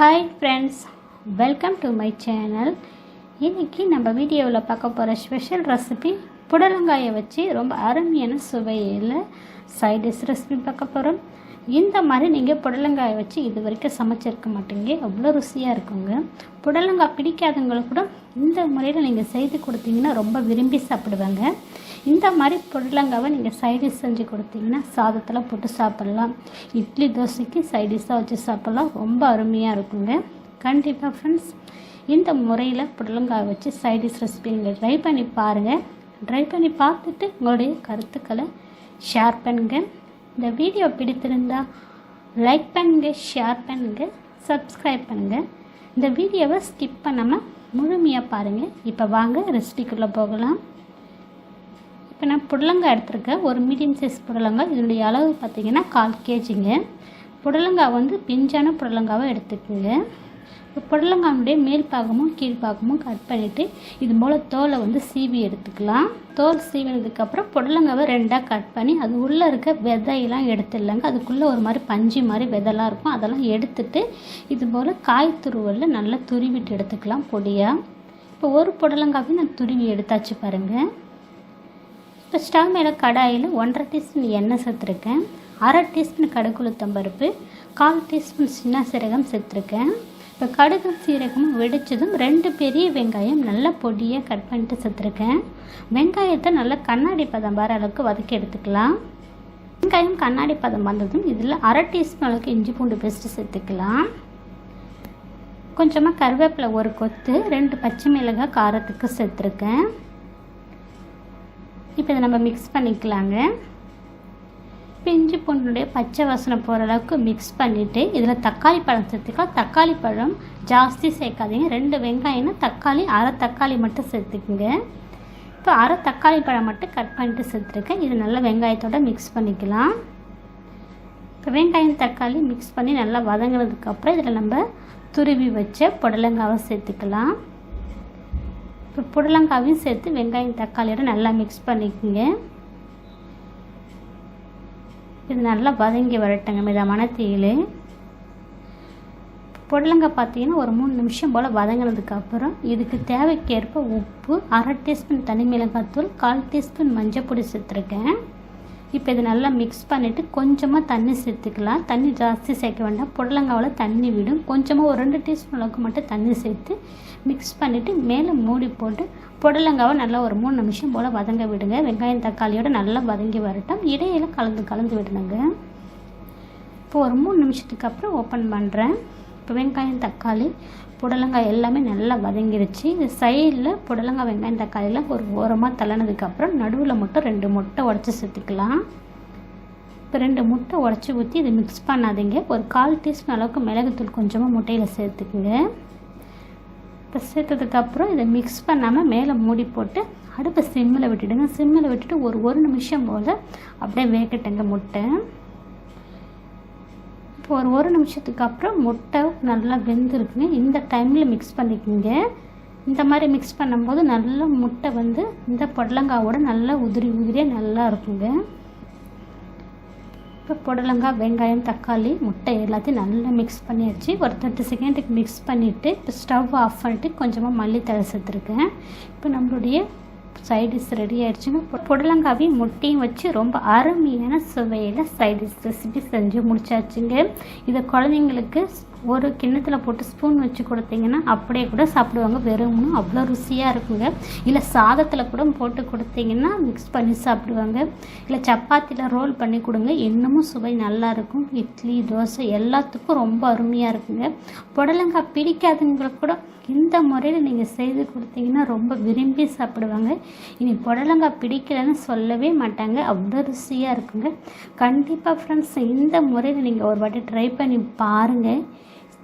Hi friends welcome to my channel இன்றைக்கி நம்ம வீடியோவில் பார்க்க போகிற ஸ்பெஷல் ரெசிபி புடலங்காயை வச்சு ரொம்ப அருமையான சுவையில் சைட் டிஷ் ரெசிபி பார்க்க போகிறோம் இந்த மாதிரி நீங்கள் புடலங்காயை வச்சு இது வரைக்கும் சமைச்சிருக்க மாட்டீங்க. அவ்வளோ ருசியாக இருக்குங்க. புடலங்காய் பிடிக்காதவங்களுக்கு கூட இந்த முறையில் நீங்கள் செய்து கொடுத்தீங்கன்னா ரொம்ப விரும்பி சாப்பிடுவாங்க. இந்த மாதிரி புடலங்காவை நீங்கள் சைடிஷ் செஞ்சு கொடுத்தீங்கன்னா சாதத்தில் போட்டு சாப்பிட்லாம். இட்லி தோசைக்கு சைடிஷாக வச்சு சாப்பிட்லாம். ரொம்ப அருமையாக இருக்குங்க. கண்டிப்பாக ஃப்ரெண்ட்ஸ் இந்த முறையில் புடலங்காய் வச்சு சைடிஷ் ரெசிபி நீங்கள் ட்ரை பண்ணி பாருங்கள் ட்ரை பண்ணி பார்த்துட்டு உங்களுடைய கருத்துக்களை ஷேர் பண்ணுங்கள் இந்த வீடியோ பிடித்திருந்தால் லைக் பண்ணுங்கள் ஷேர் பண்ணுங்கள் சப்ஸ்கிரைப் பண்ணுங்கள் இந்த வீடியோவை ஸ்கிப் பண்ணாமல் முழுமையாக பாருங்கள் இப்போ வாங்க ரெசிபிக்குள்ளே போகலாம். இப்போ நான் புடலங்காய் எடுத்திருக்கேன். ஒரு மீடியம் சைஸ் புடலங்காய். இதனுடைய அளவு பார்த்தீங்கன்னா கால் கேஜிங்க. புடலங்காய் வந்து பிஞ்சான புடலங்காவை எடுத்துக்கோங்க. இப்போ மேல் பாகமும் கீழ்ப்பாகமும் கட் பண்ணிவிட்டு இது போல் தோலை வந்து சீவி எடுத்துக்கலாம். தோல் சீவினதுக்கப்புறம் புடலங்காவை ரெண்டாக கட் பண்ணி அது உள்ளே இருக்க விதையெல்லாம் எடுத்துடலாங்க. அதுக்குள்ளே ஒரு மாதிரி பஞ்சு மாதிரி விதைலாம் இருக்கும். அதெல்லாம் எடுத்துட்டு இது போல் காய் துருவலில் நல்லா துருவிட்டு எடுத்துக்கலாம் பொடியாக இப்போ ஒரு புடலங்காவையும் நான் துருவி எடுத்தாச்சு பாருங்கள் இப்போ ஸ்டவ் மேலே கடாயில் ஒன்றரை டீஸ்பூன் எண்ணெய் சேர்த்துருக்கேன். அரை டீஸ்பூன் கடுகுளுத்தம்பருப்பு கால் டீஸ்பூன் சின்ன சீரகம் சேர்த்துருக்கேன். இப்போ கடுகு சீரகமும் வெடித்ததும் ரெண்டு பெரிய வெங்காயம் நல்லா பொடியாக கட் பண்ணிட்டு செத்துருக்கேன். வெங்காயத்தை நல்லா கண்ணாடி பதம் வர அளவுக்கு வதக்கி எடுத்துக்கலாம். வெங்காயம் கண்ணாடி பதம் வந்ததும் இதில் அரை டீஸ்பூன் அளவுக்கு இஞ்சி பூண்டு பேஸ்ட்டு சேர்த்துக்கலாம். கொஞ்சமாக கருவேப்பிலை ஒரு கொத்து ரெண்டு பச்சை மிளகாய் காரத்துக்கு சேர்த்துருக்கேன். இப்போ இதை நம்ம மிக்ஸ் பண்ணிக்கலாங்க. பிஞ்சு இஞ்சி பூண்டுடைய பச்சை வாசனை போகிற அளவுக்கு மிக்ஸ் பண்ணிவிட்டு இதில் தக்காளி பழம் சேர்த்துக்கலாம் தக்காளி பழம் ஜாஸ்தி சேர்க்காதீங்க. ரெண்டு வெங்காயம்னா தக்காளி அரை தக்காளி மட்டும் சேர்த்துக்குங்க. இப்போ அரை தக்காளி பழம் மட்டும் கட் பண்ணிட்டு சேர்த்துருக்கேன். இது நல்லா வெங்காயத்தோடு மிக்ஸ் பண்ணிக்கலாம். இப்போ வெங்காயம் தக்காளி மிக்ஸ் பண்ணி நல்லா வதங்கினதுக்கப்புறம் இதில் நம்ம துருவி வச்ச புடலங்காவை சேர்த்துக்கலாம். இப்போ புடலங்காவையும் சேர்த்து வெங்காயம் தக்காளியோட நல்லா மிக்ஸ் பண்ணிக்கோங்க. இது நல்லா வதங்கி வரட்டுங்க மிதமான தீயில் புடலங்காய் பார்த்தீங்கன்னா ஒரு மூணு நிமிஷம் போல் வதங்கினதுக்கப்புறம் இதுக்கு தேவைக்கேற்ப உப்பு அரை டீஸ்பூன் தனி மிளகாத்தூள் கால் டீஸ்பூன் மஞ்சள் பொடி சேர்த்துருக்கேன். இப்போ இது நல்லா மிக்ஸ் பண்ணிவிட்டு கொஞ்சமாக தண்ணி சேர்த்துக்கலாம். தண்ணி ஜாஸ்தி சேர்க்க வேண்டாம். புடலங்காவில் தண்ணி விடும். கொஞ்சமாக ஒரு ரெண்டு டீஸ்பூன் அளவுக்கு மட்டும் தண்ணி சேர்த்து மிக்ஸ் பண்ணிவிட்டு மேலே மூடி போட்டு புடலங்காவை நல்லா ஒரு மூணு நிமிஷம் போல் வதங்க விடுங்க. வெங்காயம் தக்காளியோடு நல்லா வதங்கி வரட்டும். இடையில கலந்து கலந்து விடுங்க இப்போ ஒரு மூணு நிமிஷத்துக்கு அப்புறம் ஓப்பன் பண்ணுறேன் இப்போ வெங்காயம் தக்காளி புடலங்காய் எல்லாமே நல்லா வதங்கிருச்சு. இது சைடில் புடலங்காய் வெங்காயம் தக்காளிலாம் ஒரு ஓரமாக தள்ளினதுக்கப்புறம் நடுவில் மட்டும் ரெண்டு முட்டை உடச்சி சேர்த்துக்கலாம். இப்போ ரெண்டு முட்டை உடச்சி ஊற்றி இதை மிக்ஸ் பண்ணாதீங்க. ஒரு கால் டீஸ்பூன் அளவுக்கு மிளகுத்தூள் கொஞ்சமாக முட்டையில் சேர்த்துக்குங்க. இப்போ சேர்த்ததுக்கப்புறம் இதை மிக்ஸ் பண்ணாமல் மேலே மூடி போட்டு அடுப்பை சிம்மில் விட்டுடுங்க. சிம்மில் விட்டுட்டு ஒரு ஒரு நிமிஷம் போல் அப்படியே வேகட்டுங்க முட்டை. ஒரு ஒரு நிமிஷத்துக்கு அப்புறம் முட்டை நல்லா வெந்திருக்குங்க. இந்த டைமில் மிக்ஸ் பண்ணிக்கோங்க. இந்த மாதிரி மிக்ஸ் பண்ணும்போது நல்லா முட்டை வந்து இந்த புடலங்காவோட நல்லா உதிரி உதிரியாக நல்லா இருக்குங்க. இப்போ புடலங்காய் வெங்காயம் தக்காளி முட்டை எல்லாத்தையும் நல்லா மிக்ஸ் பண்ணியாச்சு. ஒரு தேர்ட்டி செகண்டுக்கு மிக்ஸ் பண்ணிவிட்டு இப்போ ஸ்டவ் ஆஃப் பண்ணிட்டு கொஞ்சமாக மல்லித்தலை சேர்த்துருக்கேன். இப்போ நம்மளுடைய சைடிஷ் ரெடி ஆகிடுச்சுங்க புடலங்காவையும் முட்டையும் வச்சு ரொம்ப அருமையான சுவையில் சைடிஷ் ரெசிபி செஞ்சு முடிச்சாச்சுங்க. இதை குழந்தைங்களுக்கு ஒரு கிண்ணத்தில் போட்டு ஸ்பூன் வச்சு கொடுத்தீங்கன்னா அப்படியே கூட சாப்பிடுவாங்க. வெறும்னு அவ்வளோ ருசியாக இருக்குங்க. இல்லை சாதத்தில் கூட போட்டு கொடுத்தீங்கன்னா மிக்ஸ் பண்ணி சாப்பிடுவாங்க. இல்லை சப்பாத்தியில் ரோல் பண்ணி கொடுங்க. இன்னமும் சுவை நல்லாயிருக்கும் இட்லி தோசை எல்லாத்துக்கும் ரொம்ப அருமையாக இருக்குங்க. புடலங்காய் பிடிக்காதவங்களுக்கு கூட இந்த முறையில் நீங்கள் செய்து கொடுத்தீங்கன்னா ரொம்ப விரும்பி சாப்பிடுவாங்க. இனி புடலங்காய் பிடிக்கலன்னு சொல்லவே மாட்டாங்க. அவ்வளோ ருசியாக இருக்குங்க. கண்டிப்பாக ஃப்ரெண்ட்ஸ் இந்த முறையில் நீங்கள் ஒரு வாட்டி ட்ரை பண்ணி பாருங்கள்